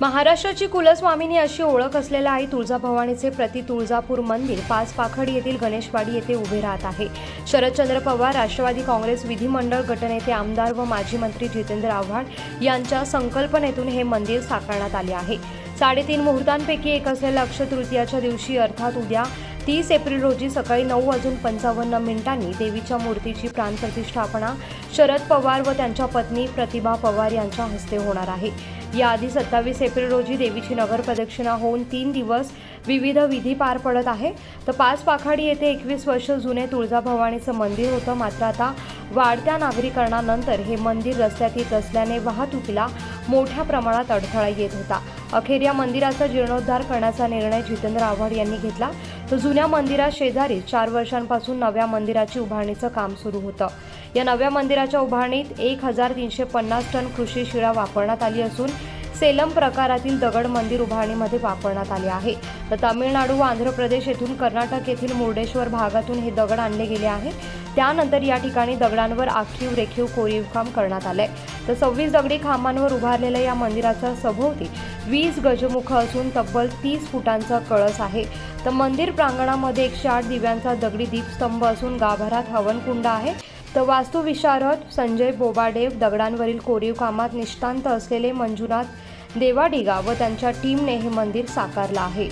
महाराष्ट्राची कुलस्वामिनी अशी ओळख असलेल्या आई तुळजाभवानीचे प्रति तुळजापूर मंदिर पाचपाखडी येथील गणेशवाडी येथे उभे राहत आहे. शरदचंद्र पवार राष्ट्रवादी काँग्रेस विधिमंडळ गटनेते आमदार व माजी मंत्री जितेंद्र आव्हाड यांच्या संकल्पनेतून हे मंदिर साकारण्यात आले आहे. साडेतीन मुहूर्तांपैकी एक असलेल्या अक्षतृतीयाच्या दिवशी अर्थात उद्या तीस एप्रिल रोजी सकाळी नऊ वाजून पंचावन्न मिनिटांनी देवीच्या मूर्तीची प्राणप्रतिष्ठापना शरद पवार व त्यांच्या पत्नी प्रतिभा पवार यांच्या हस्ते होणार आहे. याआधी सत्तावीस एप्रिल रोजी देवीची नगर प्रदक्षिणा होऊन तीन दिवस विविध विधी पार पडत आहे. तर पाच पाखाडी येथे एकवीस वर्ष जुने तुळजाभवानीचं मंदिर होतं. मात्र आता वाढत्या नागरीकरणानंतर हे मंदिर रस्त्यात येत असल्याने वाहतुकीला मोठ्या प्रमाणात अडथळा येत होता. अखेर या मंदिराचा जीर्णोद्धार करण्याचा निर्णय जितेंद्र आव्हाड यांनी घेतला. तर जुन्या मंदिरा शेजारी चार वर्षांपासून नव्या मंदिराची उभारणीचं काम सुरू होतं. या नव्या मंदिराच्या उभारणीत एक हजार तीनशे पन्नास टन कृषी शिळा वापरण्यात आली असून सेलम प्रकारातील दगड मंदिर उभारणीमध्ये वापरण्यात आले आहे. तर तामिळनाडू व आंध्र प्रदेश येथून कर्नाटक येथील मुर्डेश्वर भागातून हे दगड आणले गेले आहे. त्यानंतर या ठिकाणी दगडांवर आखीव रेखीव कोरीवकाम करण्यात आलंय. तर सव्वीस दगडी खांबांवर उभारलेल्या या मंदिराच्या सभोवती वीस गजमुख असून तब्बल तीस फुटांचा कळस आहे. तर मंदिर प्रांगणामध्ये एकशे आठ दिव्यांचा दगडी दीपस्तंभ असून गाभारात हवनकुंड आहे. तर वास्तुविशारद संजय बोबाडेव दगडांवरील कोरीव कामात निष्ठांत असलेले मंजुनाथ देवाडिगा व त्यांच्या टीमने हे मंदिर साकारलं आहे.